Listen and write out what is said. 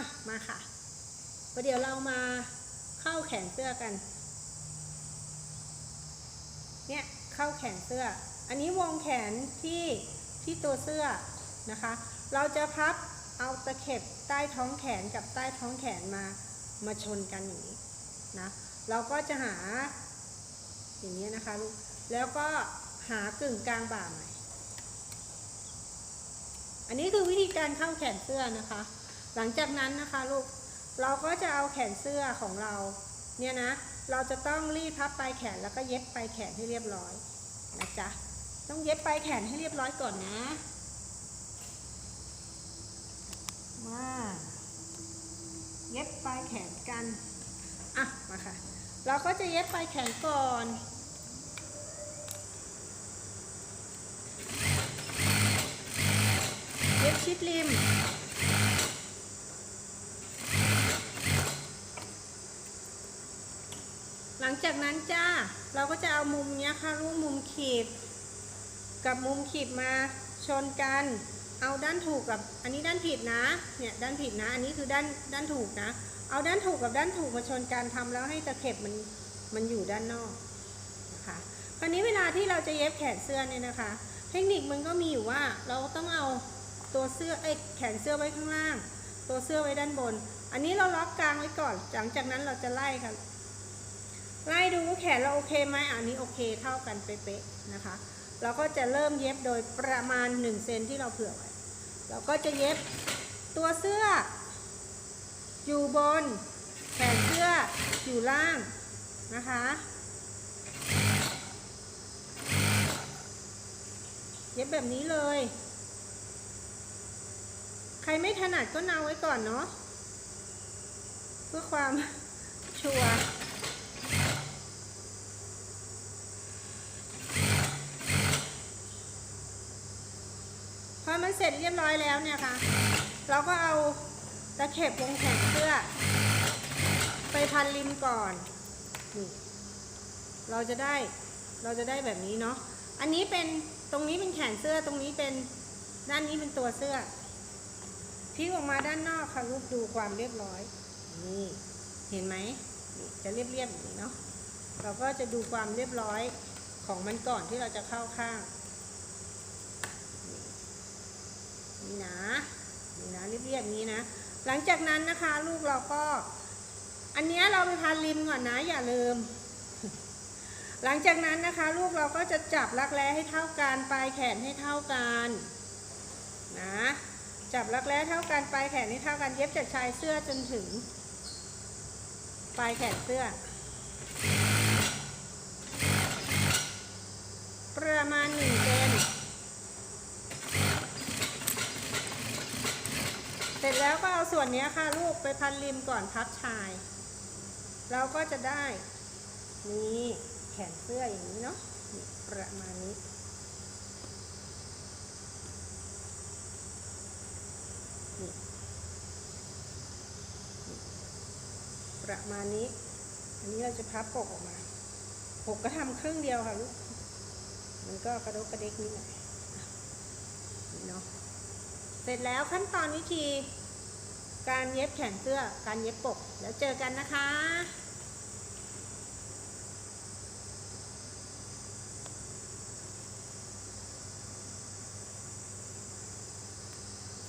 ะมาค่ะประเดี๋ยวเรามาเข้าแขนเสื้อกัน เนี่ยเข้าแขนเสื้อ อันนี้วงแขนที่ที่ตัวเสื้อนะคะ เราจะพับเอาตะเข็บใต้ท้องแขนกับใต้ท้องแขนมามาชนกันอย่างนี้นะ เราก็จะหาอย่างนี้นะคะลูก แล้วก็หากึ่งกลางบ่าใหม่ อันนี้คือวิธีการเข้าแขนเสื้อนะคะ หลังจากนั้นนะคะลูกเราก็จะเอาแขนเสื้อของเราเนี่ยนะเราจะต้องรีดพับปลายแขนแล้วก็เย็บปลายแขนให้เรียบร้อยนะจ๊ะต้องเย็บปลายแขนให้เรียบร้อยก่อนนะมาเย็บปลายแขนกันอะมาค่ะเราก็จะเย็บปลายแขนก่อนเย็บชิดริม ลังจากนั้นจ้าเราก็จะเอามุมเนี้ยค่ะลูกมุมขีด กับมุมขีดมาชนกัน เอาด้านถูกกับอันนี้ด้านผิดนะเนี่ยด้านผิดนะ อันนี้คือด้านด้านถูกนะ เอาด้านถูกกับด้านถูกมาชนกันทำแล้วให้ตะเข็บมันมันอยู่ด้านนอกนะคะคราวนี้เวลาที่เราจะเย็บแขนเสื้อเนี่ยนะคะ เทคนิคมันก็มีอยู่ว่าเราต้องเอาตัวเสื้อไอ้แขนเสื้อไว้ข้างล่าง ตัวเสื้อไว้ด้านบน อันนี้เราล็อกกลางไว้ก่อน หลังจากนั้นเราจะไล่ค่ะ ไล่ดูแขนเราโอเคไหมอันนี้โอเคเท่ากันเป๊ะๆนะคะ เราก็จะเริ่มเย็บโดยประมาณ1เซนที่เราเผื่อไว้ เราก็จะเย็บตัวเสื้อ อยู่บน แขนเสื้ออยู่ล่างนะคะ เย็บแบบนี้เลย ใครไม่ถนัดก็นาไว้ก่อนเนาะเพื่อความชัวร์ อมันเสร็จเรียบร้อยแล้วเนี่ยค่ะ เราก็เอาตะเข็บวงแขนเสื้อ ไปพันริมก่อนนี่เราจะได้เราจะได้แบบนี้เนาะอันนี้เป็นตรงนี้เป็นแขนเสื้อตรงนี้เป็นด้านนี้เป็นตัวเสื้อพลิกออกมาด้านนอกค่ะลูกดูความเรียบร้อยนี่เห็นไหมจะเรียบเรียบๆอย่างนี้เนาะเราก็จะดูความเรียบร้อยของมันก่อนที่เราจะเข้าข้าง นี่นะนี่นะเรียบๆอย่างนี้นะ หลังจากนั้นนะคะ ลูกเราก็ อันนี้เราไปพันริมก่อนนะ อย่าลืม หลังจากนั้นนะคะ ลูกเราก็จะจับรักแร้ให้เท่ากันปลายแขนให้เท่ากันนะจับรักแร้เท่ากันปลายแขนให้เท่ากันเย็บจากชายเสื้อจนถึง ปลายแขนเสื้อ ประมาณหนึ่งเซน เสร็จแล้วก็เอาส่วนนี้ค่ะลูกไปพันริมก่อนพับชาย เราก็จะได้นี่แขนเสื้ออย่างนี้เนาะประมาณนี้นี่ประมาณนี้ อันนี้เราจะพับปกออกมาปกก็ทำครึ่งเดียวค่ะลูก มันก็กระดกกระเดกนิดหน่อยนี่เนาะ เสร็จแล้วขั้นตอนวิธี การเย็บแขนเสื้อการเย็บปก แล้วเจอกันนะคะ